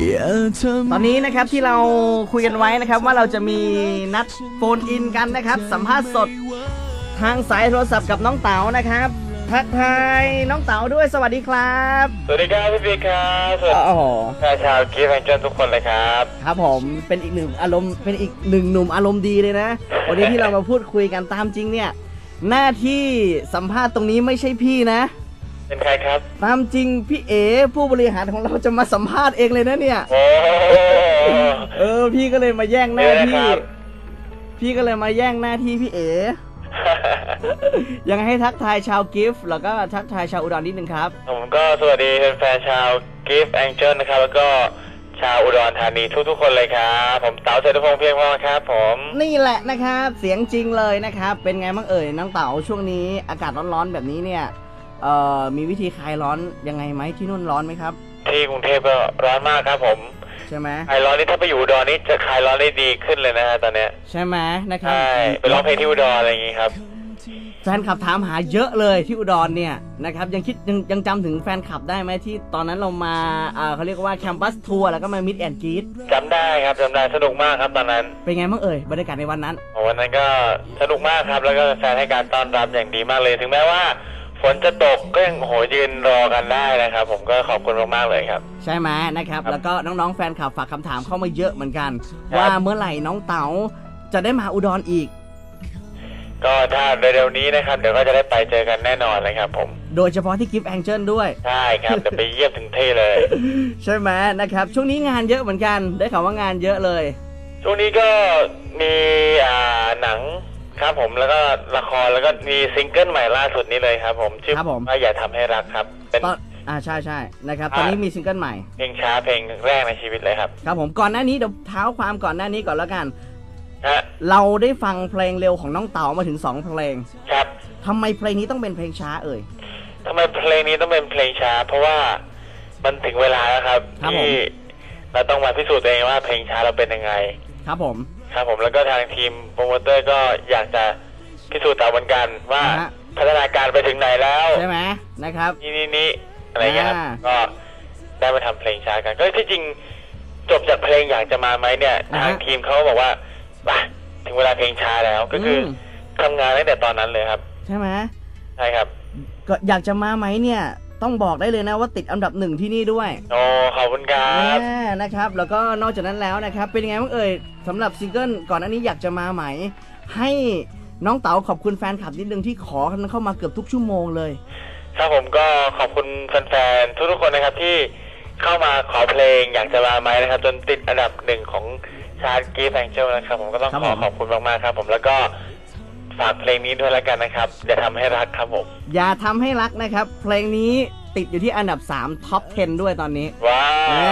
อย่าทำตอนนี้นะครับที่เราคุยกันไว้นะครับว่าเราจะมีนัดโฟนอินกันนะครับ สัมภาษณ์สดทางสายโทรศัพท์กับน้องเต๋านะครับทักทายน้องเต๋าด้วยสวัสดีครับ สวัสดีครับพี่พีครับสวัสดีโอ้โหชาวกีฟแองเจิลทุกคนเลยครับ ครับผมเป็นอีกหนึ่งอารมณ์เป็นอีกหนึ่งหนุ่มอารมณ์ดีเลยนะวันนี้ที่เรามาพูดคุยกันตามจริงเนี่ย หน้าที่สัมภาษณ์ตรงนี้ไม่ใช่พี่นะ เป็นใครครับ ตามจริงพี่เอผู้บริหารของเราจะมาสัมภาษณ์เองเลยนะเนี่ย โอ้เออ พี่ก็เลยมาแย่งหน้าที่เดี๋ยวนะครับพี่ก็เลยมาแย่งหน้าที่พี่เอ ยังให้ทักทายชาวกิฟต์แล้วก็ทักทายชาวอุดรนิดนึงครับ ผมก็สวัสดีแฟนๆชาวกีฟแองเจิลนะครับ แล้วก็ชาวอุดรธานีทุกๆคนเลยครับ ผมเต๋าเศรษฐพงษ์เพียงพอครับ ผมนี่แหละนะครับ เสียงจริงเลยนะครับ เป็นไงบ้างเอ่ยน้องเต๋าช่วงนี้อากาศร้อนๆแบบนี้เนี่ย เอ่อมีวิธีคลายร้อนยังไงไหมที่นู่นร้อนไหมครับ ที่กรุงเทพก็ร้อนมากครับผมใช่ไหมคลายร้อนนี่ถ้าไปอยู่อุดรนี่จะคลายร้อนได้ดีขึ้นเลยนะฮะตอนเนี้ยใช่ไหมนะครับใช่ไปร้องเพลงที่อุดรอะไรอย่างงี้ครับ แฟนคลับถามหาเยอะเลยที่อุดรเนี่ยนะครับยังคิดยังยังจำถึงแฟนคลับได้ไหมที่ตอนนั้นเรามาอ่าเขาเรียกว่าแคมปัสทัวร์แล้วก็มามิดแอนกีดจำได้ครับจำได้สนุกมากครับตอนนั้นเป็นไงบ้างเอ่ยบรรยากาศในวันนั้น วันนั้นก็สนุกมากครับแล้วก็แฟนให้การต้อนรับอย่างดีมากเลย ถึงแม้ว่า ฝนจะตกก็ยังโหยืนรอกันได้นะครับ ผมก็ขอบคุณมากๆเลยครับ ใช่ไหมนะครับครับ แล้วก็น้องๆแฟนคลับฝากคำถามเข้ามาเยอะเหมือนกัน ครับ ว่าเมื่อไหร่น้องเต๋าจะได้มาอุดรอีก ก็ถ้าเร็วๆนี้นะครับ เดี๋ยวก็จะได้ไปเจอกันแน่นอนเลยครับ ผมโดยเฉพาะที่กิฟต์แองเจิลด้วย ใช่ครับเดี๋ยวไปเยี่ยมถึงที่เลย ใช่ไหมนะครับ ช่วงนี้งานเยอะเหมือนกัน ได้ข่าวว่างานเยอะเลย ช่วงนี้ก็มีอ่าหนัง ครับผมแล้วก็ละครแล้วก็มีซิงเกิลใหม่ล่าสุดนี้เลยครับ ผมชื่อครับผม ว่าอย่าทำให้รักครับ เป็น ตอนอ่าใช่ใช่นะครับอ่าตอนนี้มีซิงเกิลใหม่ เพลงช้าเพลงแรกในชีวิตเลยครับครับผมก่อนหน้านี้เดี๋ยวเท้าความก่อนหน้านี้ก่อนแล้วกัน ฮะเราได้ฟังเพลงเร็วของน้องเต๋ามาถึง 2 เพลงครับทำไมเพลงนี้ต้องเป็นเพลงช้าเอ่ย ทำไมเพลงนี้ต้องเป็นเพลงช้า เพราะว่ามันถึงเวลาแล้วครับครับผม ที่เราต้องมาพิสูจน์ตัวเองว่าเพลงช้าเราเป็นยังไง ครับผม ครับผมแล้วก็ทางทีมโปรโมเตอร์ก็อยากจะพิสูจน์ต่อเหมือนกันว่าอ่าฮะ พัฒนาการไปถึงไหนแล้วใช่ไหมนะครับ นี่นี่นี่อะไรเงี้ยครับอ่าก็ได้มาทำเพลงช้ากันก็ที่จริงจบจากเพลงอยากจะมาไหมเนี่ยอ่าฮะ ทางทีมเขาก็บอกว่าไปถึงเวลาเพลงช้าแล้วก็คืออมทำงานตั้งแต่ตอนนั้นเลยครับใช่ไหมใช่ครับก็อยากจะมาไหมเนี่ย ต้องบอกได้เลยนะว่าติดอันดับหนึ่งที่นี่ด้วย โอ้ขอบคุณครับ แน่นะครับ แล้วก็นอกจากนั้นแล้วนะครับ เป็นยังไงบ้างเอ่ย สำหรับซิงเกิลก่อนหน้านี้อยากจะมาไหม ให้น้องเต๋าขอบคุณแฟนคลับนิดนึงที่ขอกันเข้ามาเกือบทุกชั่วโมงเลย ครับผมก็ขอบคุณแฟนๆทุกๆคนนะครับที่เข้ามาขอเพลงอยากจะมาไหมนะครับ จนติดอันดับหนึ่งของชาร์ตกีแฟงเจลนะครับ ผมก็ต้องครับขอผมขอบคุณมากๆครับ ผมแล้วก็ฝากเพลงนี้ด้วยแล้วกันนะครับ อย่าทำให้รักครับผม อย่าทำให้รักนะครับ เพลงนี้ติดอยู่ที่อันดับ 3 ท็อป 10 ด้วยตอนนี้ ว้าอ่า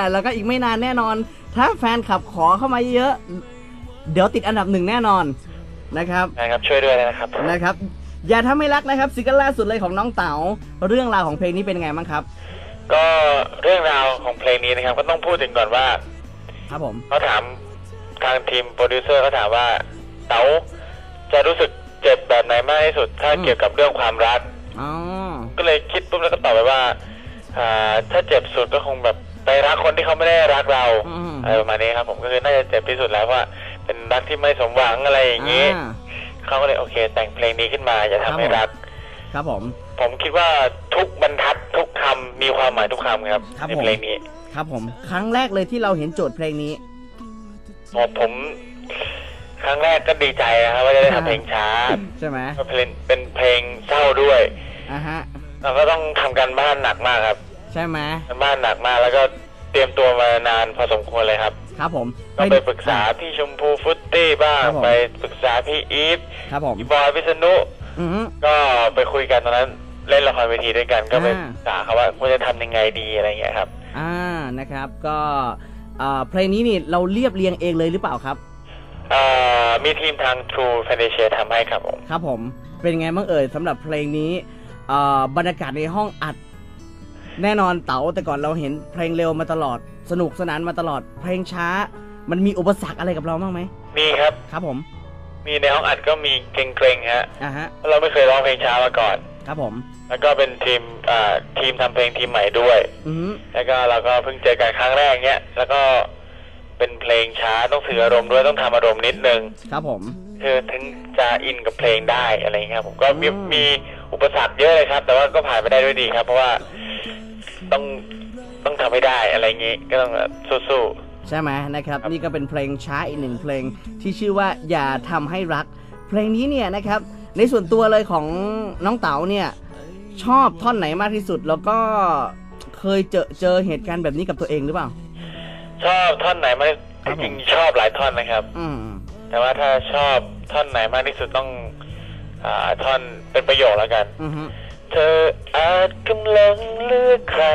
วแล้วก็อีกไม่นานแน่นอน ถ้าแฟนคลับขอเข้ามาเยอะเดี๋ยวติดอันดับหนึ่งแน่นอนนะครับนะครับ ช่วยด้วยนะครับนะครับ อย่าทำให้รักนะครับซิงเกิลล่าสุดเลยของน้องเต๋าเรื่องราวของเพลงนี้เป็นไงบ้างครับ ก็เรื่องราวของเพลงนี้นะครับ ก็ต้องพูดถึงก่อนว่า ครับผมเขาถามทางทีมโปรดิวเซอร์เขาถามว่าเต๋าจะรู้สึกเจ็บแบบไหนมากที่สุด ถ้าอืมเกี่ยวกับเรื่องความรักอ๋อก็เลยคิดปุ๊บแล้วก็ตอบไปว่าอ่าถ้าเจ็บสุดก็คงแบบ ไปรักคนที่เขาไม่ได้รักเราอืม อะไรประมาณนี้ครับ ผมก็คือน่าจะเจ็บที่สุดแล้วเพราะว่าเป็นรักที่ไม่สมหวังอะไรอย่างนี้อ่า เขาก็เลยโอเค แต่งเพลงนี้ขึ้นมาอย่าทำให้ครับผมรัก ครับผม ผมคิดว่าทุกบรรทัดทุกคำมีความหมายทุกคำครับครับในผม เพลงนี้ครับผม ครั้งแรกเลยที่เราเห็นโจทย์เพลงนี้ ผมผม ครั้งแรกก็ดีใจนะครับว่าจะได้ทำเพลงช้าใช่ไหมก็เพลงเป็นเพลงเศร้าด้วย อ่าฮะ เราก็ต้องทำการบ้านหนักมากครับ ใช่ไหมการบ้านหนักมากแล้วก็เตรียมตัวมานานพอสมควรเลยครับ ครับผมก็ไปปรึกษาพี่ชมพูฟุตตี้บ้างครับผมไปปรึกษาพี่อีฟครับผมพี่บอยพิษณุอือฮึก็ไปคุยกันตอนนั้นเล่นละครเวทีด้วยกันก็ไปอ่าปรึกษาเขาว่าควรจะทำยังไงดีอะไรเงี้ยครับ อ่านะครับ ก็อ่าเพลงนี้นี่เราเรียบเรียงเองเลยหรือเปล่าครับอ่ามีทีมทาง True f a n t a s i a ทำให้ครับผม ครับผม เป็นไงบ้างเอ่ยสำหรับเพลงนี้อ่าบรรยากาศในห้องอัด แน่นอนเต๋าแต่ก่อนเราเห็นเพลงเร็วมาตลอด สนุกสนานมาตลอด เพลงช้า มันมีอุปสรรคอะไรกับเราบ้างไหมมีครับ ครับผม มีในห้องอัดก็มีเกรงๆฮะอ่าฮะเพราะเราไม่เคยร้องเพลงช้ามาก่อน ครับผม แล้วก็เป็นทีมอ่าทีมทำเพลงทีมใหม่ด้วย อืมแล้วก็เราก็เพิ่งเจอกันครั้งแรกเนี้ย แล้วก็เป็นเพลงช้าต้องสื่ออารมณ์ด้วยต้องทำอารมณ์นิดนึง ครับผม คือถึงจะอินกับเพลงได้อะไรเงี้ยครับผมก็มีอืม มี อุปสรรคเยอะเลยครับ แต่ว่าก็ผ่านไปได้ด้วยดีครับ เพราะว่าต้องต้องทำให้ได้อะไรเงี้ยก็ต้องแบบสู้ใช่ไหมนะครับครับ นี่ก็เป็นเพลงช้าอีกหนึ่งเพลงที่ชื่อว่าอย่าทำให้รัก เพลงนี้เนี่ยนะครับ ในส่วนตัวเลยของน้องเต๋าเนี่ย ชอบท่อนไหนมากที่สุด แล้วก็เคยเจอเจอเหตุการณ์แบบนี้กับตัวเองหรือเปล่าๆชอบท่อนไหนมากครับผมจริงๆชอบหลายท่อนนะครับ อืมแต่ว่าถ้าชอบท่อนไหนมากที่สุดต้อง อ่าท่อนเป็นประโยคแล้วกัน อือฮึเธออาจกำลังเลือกใคร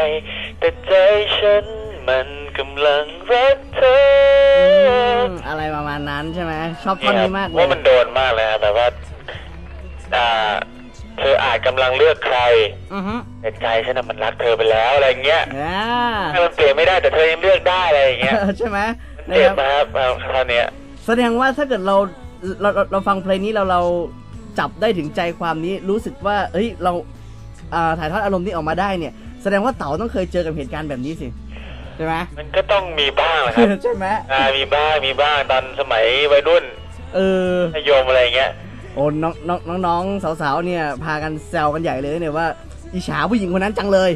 แต่ใจฉันมันกำลังรักเธอมอะไรประมาณนั้นใช่ไหมชอบท่อนนี้มากเลว่ายมันโดนมากเลยครับแบบว่าอ่า เธออาจกำลังเลือกใคร อือฮึแต่ใจฉันน่ะมันรักเธอไปแล้วอะไรเงี้ยอ่าให้มันเปลี่ยนไม่ได้แต่เธอยังเลือกได้อะไรอย่างเงี้ยใช่ไหมมันนะเจ็คบรับมากครับเอาท่อนเนี้ย แสดงว่าถ้าเกิดเราเราเราเราฟังเพลงนี้เราเรา จับได้ถึงใจความนี้รู้สึกว่าเฮ้ยเราอ่าถ่ายทอดอารมณ์นี้ออกมาได้เนี่ย แสดงว่าเต๋าต้องเคยเจอกับเหตุการณ์แบบนี้สิใช่ไหมมันก็ต้องมีบ้างแหละครับใช่ไหมอ่ามีบ้างมีบ้างตอนสมัยวัยรุ่น เออมัธยมอะไรเงี้ยโอ้น้องน้องน้องน้องสาวๆเนี่ย พากันแซวกันใหญ่เลยเนี่ยว่าอิจฉาผู้หญิงคนนั้นจังเลย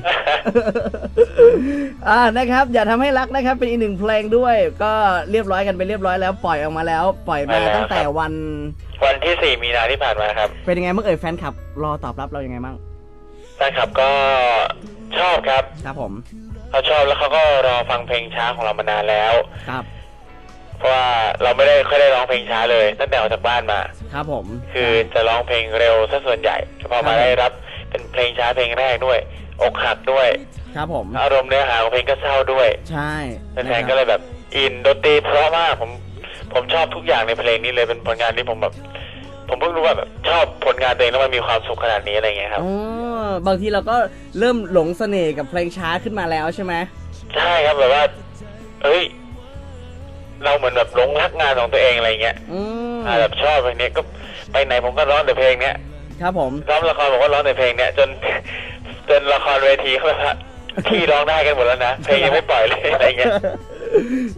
อ่านะครับ อย่าทำให้รักนะครับ เป็นอีกหนึ่งเพลงด้วย ก็เรียบร้อยกันไปเรียบร้อยแล้วปล่อยออกมาแล้ว ปล่อยมาไปแล้วตั้งแต่ครับวัน วันที่สี่มีนาที่ผ่านมาครับเป็นยังไงเมื่อเอ่ยแฟนคลับ รอตอบรับเรายังไงบ้างแฟนคลับก็ชอบครับครับผมเขาชอบแล้วเขาก็รอฟังเพลงช้าของเรามานานแล้ว ครับ เพราะว่าเราไม่ได้ค่อยได้ร้องเพลงช้าเลยตั้งแต่ออกจากบ้านมา ครับผม คือจะร้องเพลงเร็วซะส่วนใหญ่พอมาได้รับเป็นเพลงช้าเพลงแรกด้วย อกหักด้วย ครับผม อารมณ์เนื้อหาของเพลงก็เศร้าด้วย ใช่แฟนๆก็เลยแบบอินดนตรีเพราะมากผม ผมชอบทุกอย่างในเพลงนี้เลยเป็นผลงานที่ผมแบบ ผมเพิ่งรู้ว่าแบบชอบผลงานตัวเองแล้วมันมีความสุขขนาดนี้อะไรเงี้ยครับอ๋อบางทีเราก็เริ่มหลงเสน่ห์กับเพลงช้าขึ้นมาแล้วใช่ไหมใช่ครับแบบว่า เอ้ย เราเหมือนแบบหลงรักงานของตัวเองอะไรเงี้ยอืมอ่าแบบชอบเพลงนี้ก็ไปไหนผมก็ร้องแต่เพลงเนี้ยครับผมร้องละครผมก็ร้องแต่เพลงเนี้ยจนจนละครเวทีเขาแบบว่าที่ร้องได้กันหมดแล้วนะเพลงยังไม่ปล่อยเลยอะไรเงี้ย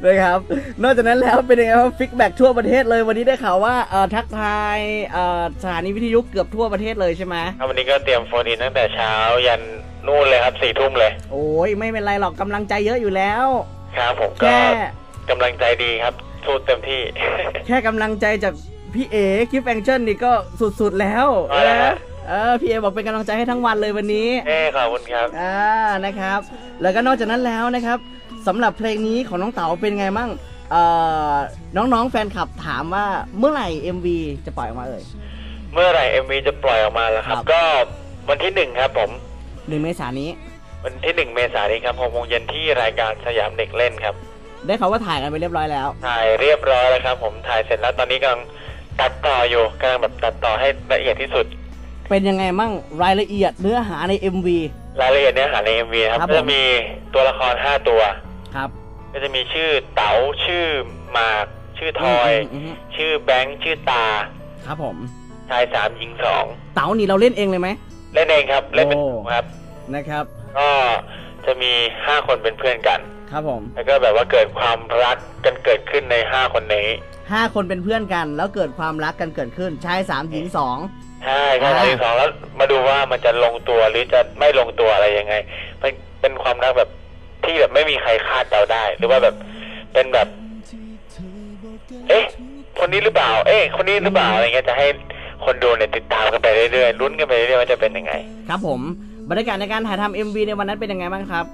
นะครับ นอกจากนั้นแล้วเป็นยังไงบ้างฟิกแบ็กทั่วประเทศเลย วันนี้ได้ข่าวว่าเอ่อทักทายเอ่อสถานีวิทยุเกือบทั่วประเทศเลยใช่ไหมครับวันนี้ก็เตรียมโฟนอินตั้งแต่เช้ายันนู่นเลยครับสี่ทุ่มเลย โอ้ยไม่เป็นไรหรอกกำลังใจเยอะอยู่แล้ว ครับผมก็แค่กำลังใจดีครับสู้เต็มที่ แค่กำลังใจจากพี่เอกิฟแองเจิลนี่ก็สุดๆแล้วเอาละฮะ เออพี่เอบอกเป็นกำลังใจให้ทั้งวันเลยวันนี้ เอ้ขอบคุณครับ อ่านะครับ แล้วก็นอกจากนั้นแล้วนะครับ สำหรับเพลงนี้ของน้องเต๋าเป็นไงมั่งเอ่อน้องๆแฟนคลับถามว่าเมื่อไหร่ MV จะปล่อยออกมาเอ่ย เมื่อไหร่เอ็มวีจะปล่อยออกมาล่ะครับ ครับ ก็วันที่หนึ่งครับผม หนึ่งเมษายนนี้ วันที่หนึ่งเมษายนนี้ครับหกโมงเย็นที่รายการสยามเด็กเล่นครับ ได้ข่าวว่าถ่ายกันไปเรียบร้อยแล้ว ถ่ายเรียบร้อยแล้วครับ ผมถ่ายเสร็จแล้วตอนนี้กำลังตัดต่ออยู่กำลังแบบตัดต่อให้ละเอียดที่สุด เป็นยังไงมั่งรายละเอียดเนื้อหาใน MV รายละเอียดเนื้อหาใน MV ครับครับก็จะผมมีตัวละครห้าตัว ครับ ก็จะมีชื่อเต๋าชื่อหมากชื่อทอยมมชื่อแบงค์ชื่อตาครับผม ชายสามหญิงสองเต๋านี่เราเล่นเองเลยไหม เล่นเองครับเล่นเป็นโอ้หมู่ครับ นะครับ ก็จะมีห้าคนเป็นเพื่อนกัน ครับผมแล้วก็แบบว่าเกิดความรักกันเกิดขึ้นในห้าคนนี้ ห้าคนเป็นเพื่อนกัน แล้วเกิดความรักกันเกิดขึ้นชายสามหญิงสอง ใช่ชายอ่าสามหญิงสองแล้วมาดูว่ามันจะลงตัวหรือจะไม่ลงตัวอะไรยังไง มันเป็นความรักแบบ ที่แบบไม่มีใครคาดเดาได้ หรือว่าแบบเป็นแบบ เอ๊ะ คนนี้หรือเปล่า เอ๊ะ คนนี้หรือเปล่าอะไรเงี้ยจะให้คนดูเนี่ยติดตามกันไปเรื่อยๆลุ้นกันไปเรื่อยๆว่าจะเป็นยังไง ครับผมบรรยากาศในการถ่ายทำ MV ในวันนั้นเป็นยังไงบ้างครับ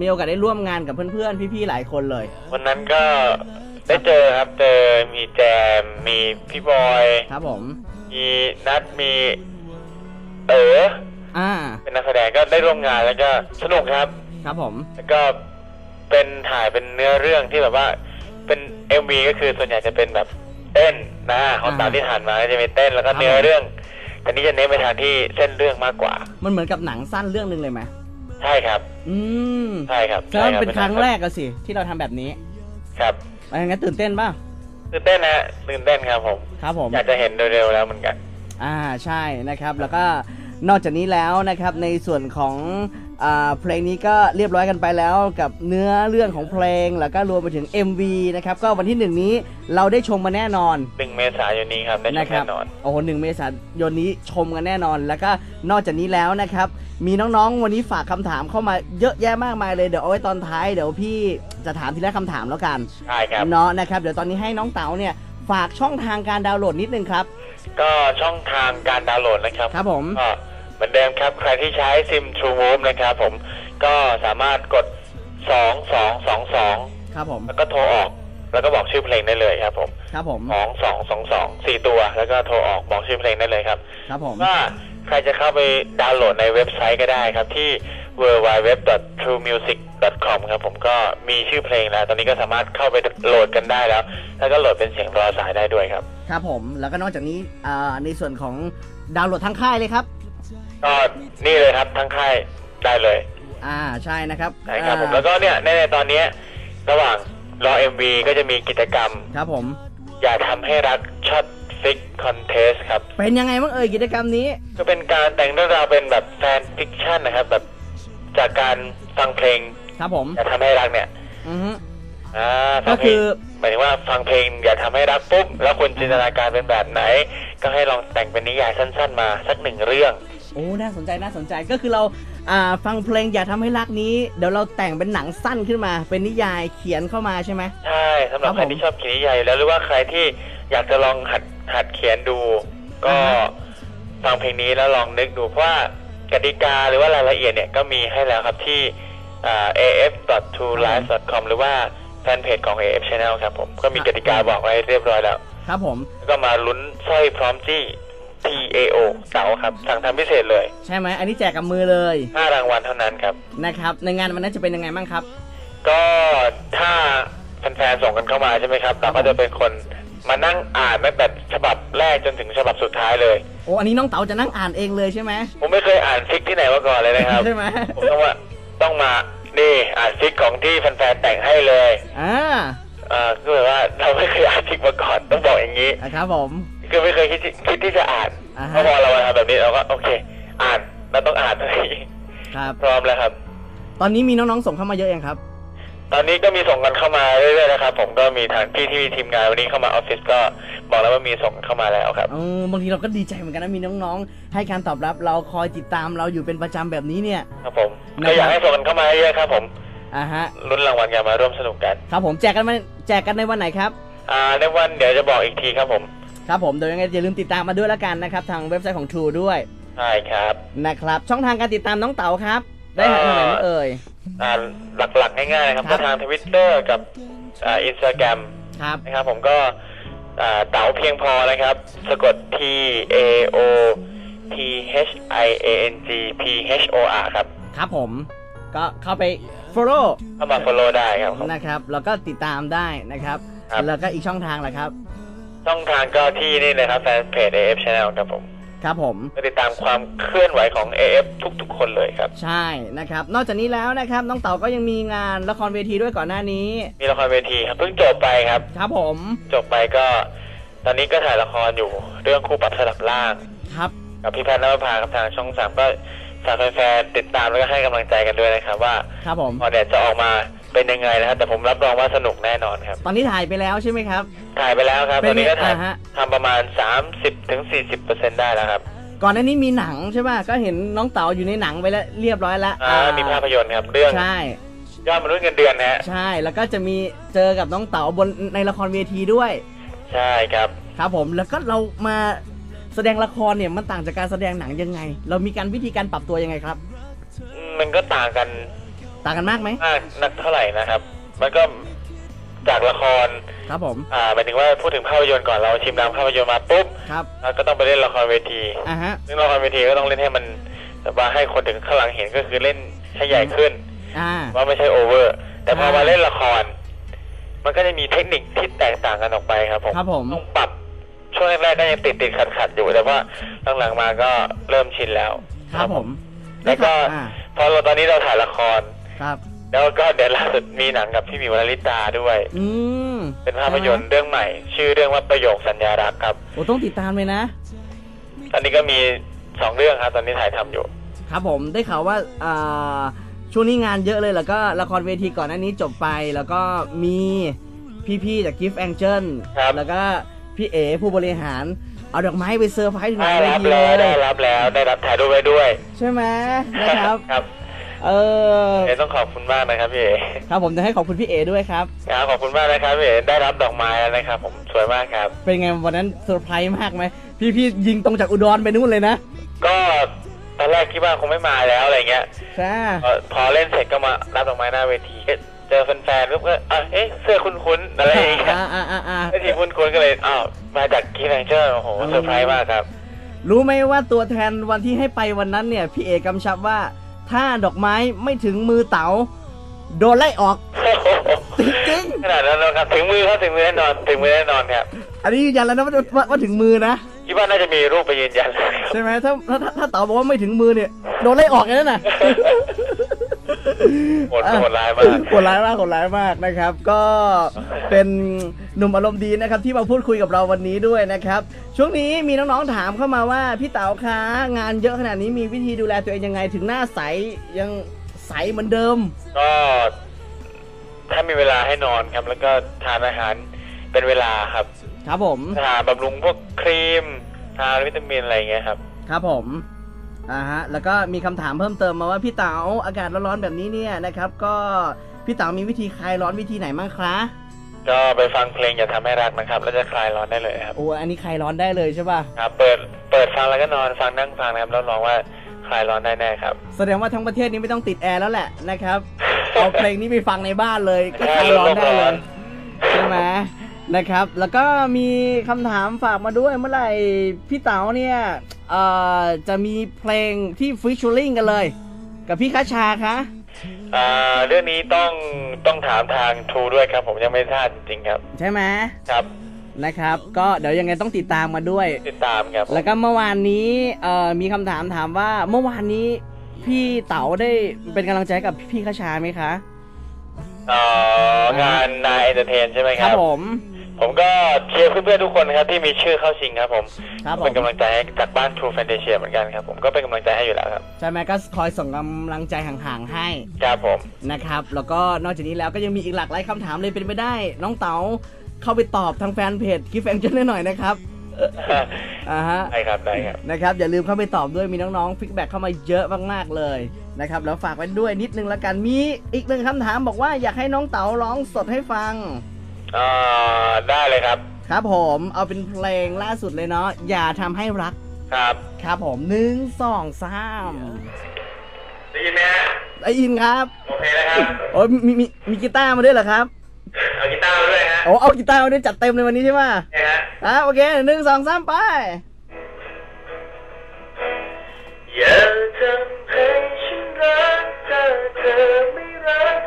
มีโอกาสได้ร่วมงานกับเพื่อนๆ พี่ๆ หลายคนเลย วันนั้นก็ได้เจอครับ เจอมีแจม มีพี่บอย ครับผม มีนัดมี เอออ่า เป็นนักแสดงก็ได้ร่วมงานแล้วก็สนุกครับ ครับผมแล้วก็เป็นถ่ายเป็นเนื้อเรื่องที่แบบว่าเป็นเอ็มวีก็คือส่วนใหญ่จะเป็นแบบเต้นนะของตามที่ผ่านมาก็จะเป็นเต้นแล้วก็เนื้อเรื่องแต่นี้จะเน้นไปทางที่เส้นเรื่องมากกว่า มันเหมือนกับหนังสั้นเรื่องหนึ่งเลยไหมใช่ครับ อืมใช่ครับแสดงว่าเป็นครั้งแรกกอะสิที่เราทำแบบนี้ ครับอะไรงั้นตื่นเต้นป่ะตื่นเต้นนะฮะตื่นเต้นครับผมครับผมอยากจะเห็นเร็วๆแล้วเหมือนกัน อ่าใช่นะครับ แล้วก็นอกจากนี้แล้วนะครับในส่วนของอา เพลงนี้ก็เรียบร้อยกันไปแล้วกับเนื้อเรื่องของเพลงแล้วก็รวมไปถึง MV นะครับก็วันที่หนึ่งนี้เราได้ชมมาแน่นอนหนึ่งเมษายนนี้ครับได้ชมนะครัแน่นอนโอ้โหหนึ่งเมษายนนี้ชมกันแน่นอน แล้วก็นอกจากนี้แล้วนะครับมีน้องๆวันนี้ฝากคำถามเข้ามาเยอะแยะมากมายเลยเดี๋ยวเอาไว้ตอนท้ายเดี๋ยวพี่จะถามทีละคำถามแล้วกันใช่ครับเนาะนะครับเดี๋ยวตอนนี้ให้น้องเต๋าเนี่ยฝากช่องทางการดาวน์โหลดนิดนึงครับ ก็ช่องทางการดาวน์โหลดนะครับครับผมก็ เหมือนเดิมครับ ใครที่ใช้ซิม True Move นะครับผมก็สามารถกด 2 2 2 2 ครับผม แล้วก็โทรออก แล้วก็บอกชื่อเพลงได้เลยครับผมครับผม2 2 2 2 4ตัว แล้วก็โทรออกบอกชื่อเพลงได้เลยครับครับผม ว่าใครจะเข้าไปดาวน์โหลดในเว็บไซต์ก็ได้ครับที่ www.truemusic.com ครับผมก็มีชื่อเพลงแล้ว ตอนนี้ก็สามารถเข้าไปโหลดกันได้แล้ว แล้วก็โหลดเป็นเสียงรอสายได้ด้วยครับ ครับผม แล้วก็นอกจากนี้อ่าในส่วนของดาวน์โหลดทั้งค่ายเลยครับ ก็นี่เลยครับทั้งค่ายได้เลยอ่าใช่นะครับใช่ครับผมอ่าแล้วก็เนี่ยในตอนเนี้ยระหว่างรอ MV ก็จะมีกิจกรรม ครับผม อย่าทำให้รักช็อตฟิกคอนเทสครับ เป็นยังไงบ้างเอ่ยกิจกรรมนี้ ก็เป็นการแต่งเรื่องราวเป็นแบบแฟนฟิกชันนะครับ แบบจากการฟังเพลง ครับผม อย่าทำให้รักเนี่ย อือฮึอ่าฟัก็งเพลคืงอหมายถึงว่าฟังเพลงอย่าทำให้รักปุ๊บแล้วคุณจินตนาการเป็นแบบไหน ก็ให้ลองแต่งเป็นนิยายสั้น ๆ มาสักหนึ่งเรื่องโอ้น่าสนใจน่าสนใจก็คือเราอ่าฟังเพลงอย่าทำให้รักนี้ เดี๋ยวเราแต่งเป็นหนังสั้นขึ้นมา เป็นนิยายเขียนเข้ามาใช่ไหมใช่สำหรับครับใครผมที่ชอบเขียนนิยายอยู่แล้วหรือว่าใครที่อยากจะลองหัดหัดเขียนดู ก็อ่าฮะฟังเพลงนี้แล้วลองนึกดูเพราะว่ากติกาหรือว่ารายละเอียดเนี่ยก็มีให้แล้วครับที่อ่า af.tolive.com หรือว่าแฟนเพจของ AF Channel ครับผมก็มีกติกาบอกไว้เรียบร้อยแล้ว ครับผมแล้วก็มาลุ้นสร้อยพร้อมจี้ TAO เต๋าครับสั่งทำพิเศษเลยใช่ไหมอันนี้แจกกับมือเลย5รางวัลเท่านั้นครับ นะครับ ในงานวันนั้นจะเป็นยังไงบ้างครับ ก็ถ้าแฟนๆส่งกันเข้ามาใช่ไหมครับเราก็จะเป็นคนมานั่งอ่านตั้งแต่ฉบับแรกจนถึงฉบับสุดท้ายเลย โอ้อันนี้น้องเต๋าจะนั่งอ่านเองเลยใช่ไหมผมไม่เคยอ่านฟิกที่ไหนมาก่อนเลยนะครับใช่ไหมผมต้องว่าต้องมานี่อ่านฟิกของที่แฟนๆแต่งให้เลยอ่าอ่าคือแบบว่าเราไม่เคยอ่านฟิกมาก่อนต้องบอกอย่างนี้อะครับผม คือไม่เคยคิดที่คิดที่จะอ่านอ่าฮะเพราะพอเรามาทำแบบนี้เราก็โอเค อ่านเราต้องอ่านทันทีครับ พร้อมแล้วครับ ตอนนี้มีน้องๆส่งเข้ามาเยอะยังครับ ตอนนี้ก็มีส่งกันเข้ามาเรื่อยๆนะครับ ผมก็มีทางพี่ที่ทีมงานวันนี้เข้ามาออฟฟิศก็บอกแล้วว่ามีส่งเข้ามาแล้วครับ เออบางทีเราก็ดีใจเหมือนกันนะมีน้องๆ ให้การตอบรับเราคอยติดตามเราอยู่เป็นประจำแบบนี้เนี่ย ครับผมนะครับ ก็อยากให้ส่งกันเข้ามาเยอะๆครับผมอ่าฮะลุ้นรางวัลกันมาร่วมสนุกกัน ครับผมแจกกันมาแจกกันในวันไหนครับ อ่าในวันเดี๋ยวจะบอกอีกทีครับผม ครับผมเดี๋ยวยังไงอย่าลืมติดตามมาด้วยแล้วกันนะครับ ทางเว็บไซต์ของ True ด้วยใช่ครับนะครับ ช่องทางการติดตามน้องเต๋าครับ ได้ทางไหนบ้างเอ่ยอ่าหลักๆ ง่ายๆนะครับครัก็บทางทวิตเตอร์กับอ่าอินสตาแกรมครับนะครับ ผมก็อ่าเต๋าเพียงพอนะครับ สะกด T A O T H I A N G P H O R ครับ ครับผมก็เข้าไป follow เข้ามา follow ได้ครับผมนะครับ แล้วก็ติดตามได้นะครับครับ แล้วก็อีกช่องทางแหละครับ ช่องทางก็ที่นี่เลยครับแฟนเพจ AF Channel ครับผมครับผมก็ติดตามความเคลื่อนไหวของ AF ทุก ๆ คนเลยครับ ใช่นะครับ นอกจากนี้แล้วนะครับ น้องเต๋าก็ยังมีงานละครเวทีด้วยก่อนหน้านี้ มีละครเวทีครับเพิ่งจบไปครับ ครับผม จบไปก็ ตอนนี้ก็ถ่ายละครอยู่เรื่องคู่ปรับสลับร่างครับ กับพี่แพทย์นภพากับทางช่องสามก็ฝากแฟนๆติดตามแล้วก็ให้กำลังใจกันด้วยนะครับ ว่าครับผมพอเนี่ยจะออกมา เป็นยังไงนะครับแต่ผมรับรองว่าสนุกแน่นอนครับ ตอนนี้ถ่ายไปแล้วใช่ไหมครับ ถ่ายไปแล้วครับเป็นตอนนี้ก็ถ่ายอ่าฮะ ทำประมาณ 30ถึง40เปอร์เซ็นต์ได้แล้วครับก่อนหน้านี้มีหนังใช่ป่ะก็เห็นน้องเต๋าอยู่ในหนังไปแล้วเรียบร้อยแล้วอ่ามีภาพยนตร์ครับ เรื่องใช่ ยอดมนุษย์เงินเดือนนะฮะใช่แล้วก็จะมีเจอกับน้องเต๋าบนในละครเวทีด้วย ใช่ครับ ครับผมแล้วก็เรามาแสดงละครเนี่ยมันต่างจากการแสดงหนังยังไง เรามีการวิธีการปรับตัวยังไงครับ มันก็ต่างกัน ต่างกันมากไหมมากนักเท่าไหร่นะครับ มันก็จากละคร ครับผมอ่าหมายถึงว่าพูดถึงภาพยนตร์ก่อนเราชิมน้ำภาพยนตร์มาปุ๊บครับแล้วก็ต้องไปเล่นละครเวทีอ่าฮะซึ่งละครเวทีก็ต้องเล่นให้มันแบบว่าให้คนถึงข้างหลังเห็นก็คือเล่นให้ใหญ่ขึ้นอ่าว่าไม่ใช่โอเวอร์ แต่พออ่ามมาเล่นละคร มันก็จะมีเทคนิคที่แตกต่างกันออกไปครับผมครับผมต้องปรับช่วงแรกๆก็ยังติดติดขัดขัดๆอยู่แต่ว่าหลังๆมาก็เริ่มชินแล้ว ครับผม แล้วก็อ่าพอเราตอนนี้เราถ่ายละคร ครับ แล้วก็เดี๋ยวล่าสุดมีหนังกับพี่หมิวลลิตาด้วย อืมเป็นภาพยนตร์เรื่องใหม่ ชื่อเรื่องว่าประโยคสัญญารักครับโอ้ต้องติดตามเลยนะ ตอนนี้ก็มีสองเรื่องครับ ตอนนี้ถ่ายทำอยู่ ครับผมได้ข่าวว่าอ่าช่วงนี้งานเยอะเลยแล้วก็ละครเวทีก่อนหน้านี้จบไป แล้วก็มีพี่ๆจาก Gift Angel ครับแล้วก็พี่เอผู้บริหารเอาดอกไม้ไปเซอร์ไพรส์ถึงหได้ลังเวรับทีเลแล้วได้ยรับแล้วได้รับถ่ายรูปไว้ด้วย ใช่ไหมนะครับครับ เออเอ๋ต้องขอบคุณมากนะครับพี่เอ๋ครับผมจะให้ขอบคุณพี่เอด้วยครับครับขอบคุณมากนะครับพี่เอ๋ได้รับดอกไม้แล้วนะครับ ผมสวยมากครับ เป็นไงวันนั้นเซอร์ไพรส์มากไหมพี่พี่ยิงตรงจากอุดรไปนู่นเลยนะ ก็ตอนแรกคิดว่าคงไม่มาแล้วอะไรเงี้ยใช่พอพอเล่นเสร็จก็มารับดอกไม้หน้าเวทีก็เจอแฟนๆปุ๊บก็อะเอ๊ะเสื้อคุ้นๆอะไรอย่างเงี้ยอ่าอ่าอ่าอ่าไอ้ทีคุ้นๆก็เลยอ้าวมาจากกีแฟงเจอร์โอ้โหเซอร์ไพรส์มากครับ รู้ไหมว่าตัวแทนวันที่ให้ไปวันนั้นเนี่ย พี่เอกำชับว่า ถ้าดอกไม้ไม่ถึงมือเต๋าโดนไล่ออก จริงขนาดนั้นแล้วครับถึงมือครับถึงมือแน่นอนถึงมือแน่นอนครับๆ อันนี้ยืนยันแล้วนะว่าว่าว่าถึงมือนะ คิดว่าน่าจะมีรูปไปยืนยัน ใช่ไหมถ้าถ้าถ้าถ้าเต๋าบอกว่าไม่ถึงมือเนี่ย โดนไล่ออกเลยนะ โหดโหดร้ายมาก โหดร้ายมากโหดร้ายมากนะครับ ก็เป็นหนุ่มอารมณ์ดีนะครับ ที่มาพูดคุยกับเราวันนี้ด้วยนะครับ ช่วงนี้มีน้องๆถามเข้ามาว่าพี่เต๋าคะงานเยอะขนาดนี้มีวิธีดูแลตัวเองยังไงถึงหน้าใสยังใสเหมือนเดิม ก็ถ้ามีเวลาให้นอนครับ แล้วก็ทานอาหารเป็นเวลาครับ ครับผมทาบำรุงพวกครีมทาวิตามินอะไรอย่างเงี้ยครับ ครับผม อ่าฮะแล้วก็มีคำถามเพิ่มเติมมาว่าพี่เต๋าอากาศร้อนๆแบบนี้เนี่ยนะครับ ก็พี่เต๋ามีวิธีคลายร้อนวิธีไหนบ้างคะก็ไปฟังเพลงอย่าทำให้รักนะครับ แล้วจะคลายร้อนได้เลยครับโอ้อันนี้คลายร้อนได้เลยใช่ป่ะครับเปิดเปิดฟังแล้วก็นอนฟังนั่งฟังนะครับแล้วรองว่าคลายร้อนได้แน่ครับ แสดงว่าทั้งประเทศนี้ไม่ต้องติดแอร์แล้วแหละนะครับเอาเพลงนี้ไปฟังในบ้านเลยก็คลายร้อนได้เลยใช่ไหม นะครับ แล้วก็มีคำถามฝากมาด้วยเมื่อไหร่พี่เต๋าเนี่ยเอ่อจะมีเพลงที่ฟิชชูริงกันเลย กับพี่คาชาคะอ่าเรื่องนี้ต้องต้องถามทางทูด้วยครับ ผมยังไม่ทราบจริงๆครับ ใช่ไหมครับนะครับ ก็เดี๋ยวยังไงต้องติดตามมาด้วย ติดตามครับแล้วก็เมื่อวานนี้เอ่อมีคำถามถามว่าเมื่อวานนี้พี่เต๋าได้เป็นกำลังใจให้กับพี่คาชาไหมคะอ๋องานนายเอนเตอร์เทนใช่ไหมครับ ผม ผมก็เชียร์เพื่อนๆทุกคนครับที่มีชื่อเข้าชิงครับผมครับผม เป็นกำลังใจให้จากบ้าน True Fantasia เหมือนกันครับผมก็เป็นกำลังใจให้อยู่แล้วครับใช่ไหมก็คอยส่งกำลังใจห่างๆให้ครับผมนะครับ แล้วก็นอกจากนี้แล้วก็ยังมีอีกหลากหลายคำถามเลยเป็นไปได้ น้องเต๋าเข้าไปตอบทางแฟนเพจกิฟแองเจิลหน่อยนะครับอ่าฮะ ได้ครับได้ครับ นะครับอย่าลืมเข้าไปตอบด้วยมีน้องๆฟีดแบ็เข้ามาเยอะมากๆเลยนะครับแล้วฝากไว้ด้วยนิดนึงละกันมีอีกหนึ่งคำถามบอกว่าอยากให้น้องเต๋าร้องสดให้ฟัง อ่าได้เลยครับ ครับผมเอาเป็นเพลงล่าสุดเลยเนาะอย่าทำให้รัก ครับ ครับผมหนึ่งสองสามได้ยินไหมฮะได้ยินครับ โอเคแล้วครับ โอ้ยมีมีมีกีตาร์มาด้วยเหรอครับ เอากีตาร์มาด้วยฮะ โอ้เอากีตาร์มาด้วยจัดเต็มเลยวันนี้ใช่ไหมนี่ฮะอะโอเคหนึ่งสองสามไปอย่าทำให้ฉันรักถ้าเธอไม่รัก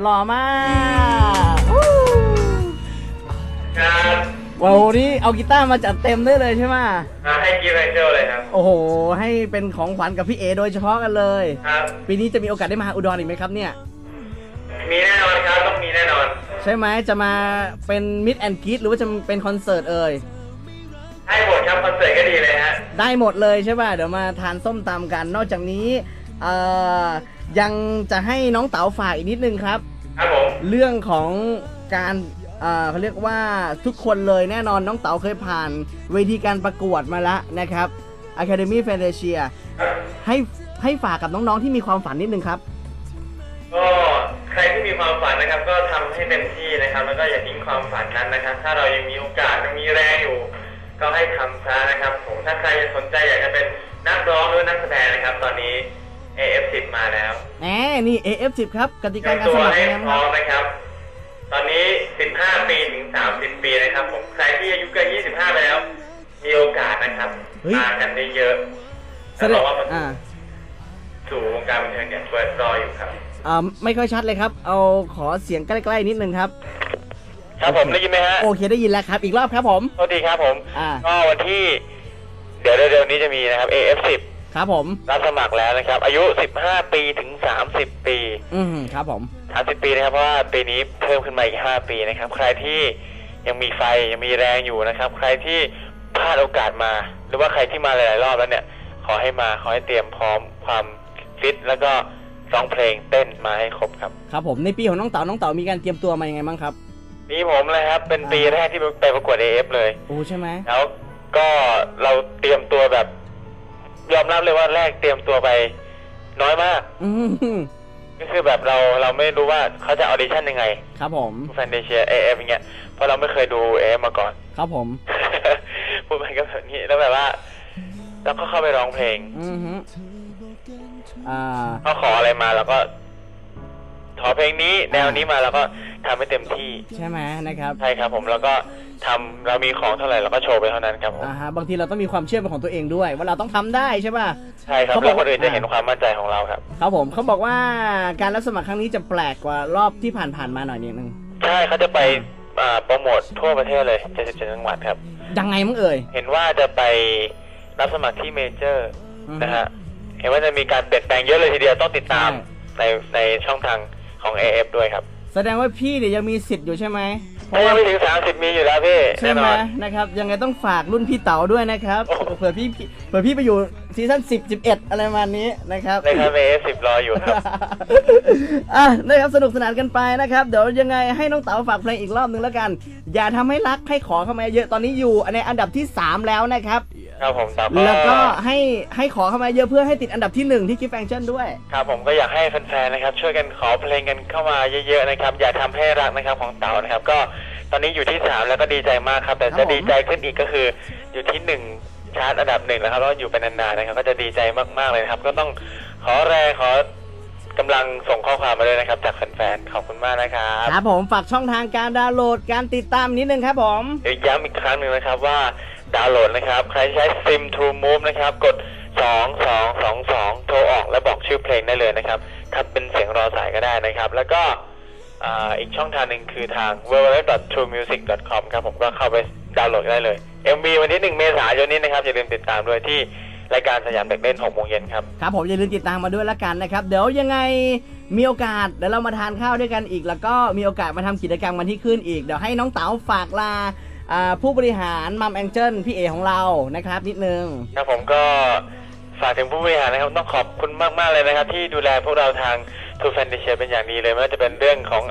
หล่อมากวู้ครับว้าวนี่เอากีตาร์มาจัดเต็มได้เลยใช่ไหมมาให้กีฟแองเจลเลยครับ โอ้โห ให้เป็นของขวัญกับพี่เอโดยเฉพาะกันเลย ครับ ปีนี้จะมีโอกาสได้มาอุดรอีกไหมครับเนี่ย มีแน่นอนครับต้องมีแน่นอน ใช่ไหมจะมาเป็นมิดแอนด์กิทหรือว่าจะเป็นคอนเสิร์ตเอ่ยให้หมดครับคอนเสิร์ตก็ดีเลยฮะ ได้หมดเลยใช่ป่ะเดี๋ยวมาทานส้มตำกัน นอกจากนี้เอ่อ ยังจะให้น้องเต๋าฝากอีกนิดนึงครับ ครับผม เรื่องของการเอ่อเขาเรียกว่าทุกคนเลยแน่นอนน้องเต๋าเคยผ่านเวทีการประกวดมาแล้วนะครับ Academy Fantasia ให้ให้ฝากกับน้องๆที่มีความฝันนิดนึงครับ ก็ใครที่มีความฝันนะครับ ก็ทำให้เต็มที่นะครับ แล้วก็อย่าทิ้งความฝันนั้นนะครับ ถ้าเรายังมีโอกาสยังมีแรงอยู่ ก็ให้ทำซะนะครับผมถ้าใครสนใจอยากจะเป็นนักร้องหรือนักแสดงนะครับ ตอนนี้ AF10 มาแล้วแหมนี่ AF10 ครับกติเตรีกายมการตัสวมัครให้ยังไงพร้คอรับมนะครับ ตอนนี้ 15 ปีถึง 30 ปีนะครับผม ใครที่อายุเกิน 25 ไปแล้ว มีโอกาสนะครับเฮ้ยมากันได้เยอะแสแล้วดบงอกว่ามันอ่าสู่วงการบันเทิงเนี่ยเปิดรออยู่ครับ อ่าไม่ค่อยชัดเลยครับ เอาขอเสียงใกล้ๆนิดนึงครับ ครับผมได้ยินไหมฮะ โอเคได้ยินแล้วครับ อีกรอบครับผมโทษทีครับผม อ่า ก็วันที่ เดี๋ยวเร็วๆนี้จะมีนะครับ AF10 ครับผม รับสมัครแล้วนะครับ อายุ 15 ปีถึง 30 ปี อืมครับผม 30 ปีนะครับเพราะว่าปีนี้เพิ่มขึ้นมาอีก 5 ปีนะครับ ใครที่ยังมีไฟยังมีแรงอยู่นะครับ ใครที่พลาดโอกาสมา หรือว่าใครที่มาหลาย ๆ รอบแล้วเนี่ย ขอให้มาขอให้เตรียมพร้อมความฟิตแล้วก็ร้องเพลงเต้นมาให้ครบครับ ครับผมในปีของน้องเต๋าน้องเต๋ามีการเตรียมตัวมายังไงบ้างครับนี่ผมเลยครับ เป็นปีแรกที่ไปประกวด AF เลยโอ้ใช่ไหมแล้วก็เราเตรียมตัวแบบ ยอมรับเลยว่าแรกเตรียมตัวไป น้อยมากอืมก็คือแบบเราเราไม่รู้ว่าเขาจะออดิชั่นยังไง ครับผมแฟนเดเชียเอฟอย่างเงี้ยเพราะเราไม่เคยดูเอฟมาก่อน ครับผมพูดไปก็แบบนี้แล้วแบบว่าเราก็เข้าไปร้องเพลง อือฮึอ่าเขาขออะไรมาเราก็ขอเพลงนี้ แนวนี้มาเราก็ ทำให้เต็มที่ใช่ไหมนะครับใช่ครับ ผมแล้วก็ทำเรามีของเท่าไหร่เราก็โชว์ไปเท่านั้นครับผมอ่าฮะบางทีเราต้องมีความเชื่อเป็นของตัวเองด้วย ว่าเราต้องทำได้ใช่ป่ะ ใช่ครับเขาบแล้อกวคนอื่นจะอ่าเห็นความมั่นใจของเราครับ ครับผมเขาบอกว่าการรับสมัครครั้งนี้จะแปลกกว่ารอบที่ผ่านๆมาหน่อยนิดนึงใช่เขาจะไปอ่าโปรโมททั่วประเทศเลย77จังหวัดครับ ยังไงมั้งเอ่ยเห็นว่าจะไปรับสมัครที่เมเจอร์อือฮึนะฮะเห็นว่าจะมีการเปลี่ยนแปลงเยอะเลยทีเดียวต้องติดตามใช่ในในช่องทางของ AF ด้วยครับ แสดงว่าพี่เนี่ยยังมีสิทธิ์อยู่ใช่ไหมเพถ้าราะยัว่างไม่ถึง30มีอยู่แล้วพี่ใช่แน่ไหนมอนนะครับ ยังไงต้องฝากรุ่นพี่เต๋าด้วยนะครับโอ้โหเผื่อพี่เผื่อพี่ไปอยู่ซีซั่น10 11อะไรประมาณนี้นะครับนะครับ AF 10รออยู่ครับอะนะครับสนุกสนานกันไปนะครับ เดี๋ยวยังไงให้น้องเต๋าฝากเพลงอีกรอบหนึ่งแล้วกัน อย่าทำให้รักให้ขอเข้ามาเยอะตอนนี้อยู่ในอันดับที่3แล้วนะครับ ครับผมแต่แล้วก็ให้ให้ขอเข้ามาเยอะเพื่อให้ติดอันดับที่1ที่กิฟแฟงชั่นด้วย ครับผมก็อยากให้แฟนๆนะครับช่วยกันขอเพลงกันเข้ามาเยอะๆนะครับอย่าทำให้รักนะครับของเต๋านะครับ ก็ตอนนี้อยู่ที่3แล้วก็ดีใจมากครับ แต่ครับจะผมดีใจขึ้นอีกก็คืออยู่ที่1ชาร์ตอันดับหนึ่งแล้วครับแล้วอยู่เป็นนานๆนะครับ ก็จะดีใจมากๆเลยนะครับ ก็ต้องขอแรงขอกำลังส่งข้อความมาด้วยนะครับ จากแฟนๆ ขอบคุณมากนะครับ ครับผมฝากช่องทางการดาวน์โหลดการติดตามนิดนึงครับผมเดี๋ยวย้ำอีกครั้งหนึ่งนะครับว่า ดาวน์โหลดนะครับ ใครใช้ Sim to Move นะครับ กด 2 2 2 2 โทรออกและบอกชื่อเพลงได้เลยนะครับทำเป็นเสียงรอสายก็ได้นะครับ แล้วก็อีกช่องทางหนึ่งคือทาง www.truemusic.com ครับ ผมก็เข้าไปดาวน์โหลดได้เลย MV วันที่ 1 เมษายนนี้นะครับ อย่าลืมติดตามด้วยที่รายการสยามเด็กเล่น6โมงเย็นครับครับผมอย่าลืมติดตามมาด้วยละกันนะครับ เดี๋ยวยังไงมีโอกาสเดี๋ยวเรามาทานข้าวด้วยกันอีก แล้วก็มีโอกาสมาทำกิจกรรมวันที่ขึ้นอีก เดี๋ยวให้น้องเต๋าฝากลา อ่าผู้บริหารมัมแองเจิลพี่เอของเรานะครับ นิดนึง ครับผมก็ฝากถึงผู้บริหารนะครับต้องขอบคุณมาก ๆ เลยนะครับ ที่ดูแลพวกเราทางทูแฟนดิเชียเป็นอย่างดีเลยไม่ว่าจะเป็นเรื่องของ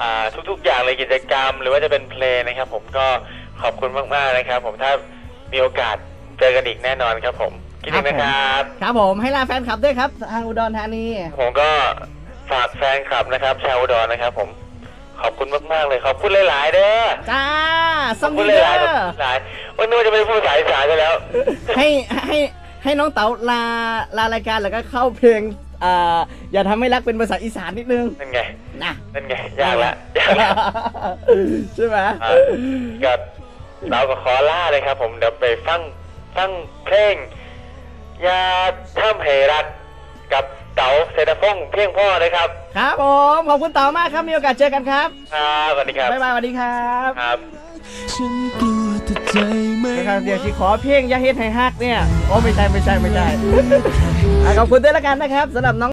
อาทุก ๆ อย่างเลยกิจกรรม หรือว่าจะเป็นเพลงนะครับ ผมก็ขอบคุณมาก ๆ นะครับ ผมถ้ามีโอกาสเจอกันอีกแน่นอนครับผมคิดถึงนะครับ ครับผมให้ลาแฟนคลับด้วยครับ ทางอุดรธานี ผมก็ฝากแฟนคลับนะครับชาวอุดรนะครับผม ขอบคุณมากๆเลยขอบคุณหลายๆเด้อจ้าขสอบมคุดีณหเด้ลายๆขอบอคุณหลายวันนี้ว่าจะไปพูดสายสายไปแล้ว ให้ให้ให้น้องเต๋าลาลารายการแล้วก็เข้าเพลงอ่าอย่าทำให้รักเป็นภาษาอีสานนิดนึงนั่นไงนะนั่นไงยากละยากละใช่ไหมอะก็เราก็ขอล่าเลยครับ ผมเดี๋ยวไปฟังฟังเพลงอย่าทำให้รักกับ เต๋าเซนฟงเพียงพ่อเลยครับ ครับผมขอบคุณเต๋ามากครับมีโอกาสเจอกันครับครับสวัสดีครับบ๊ายบายสวัสดีครับครับฉันกลัวแต่ใจไม่นะครับเดี๋ยวสิขอเพลงอยาเฮ็ดให้ฮักเนี่ยโอ้ไม่ใช่ไม่ใช่ไม่ใช่อะขอบคุณด้วยละกันนะครับสำหรับน้อง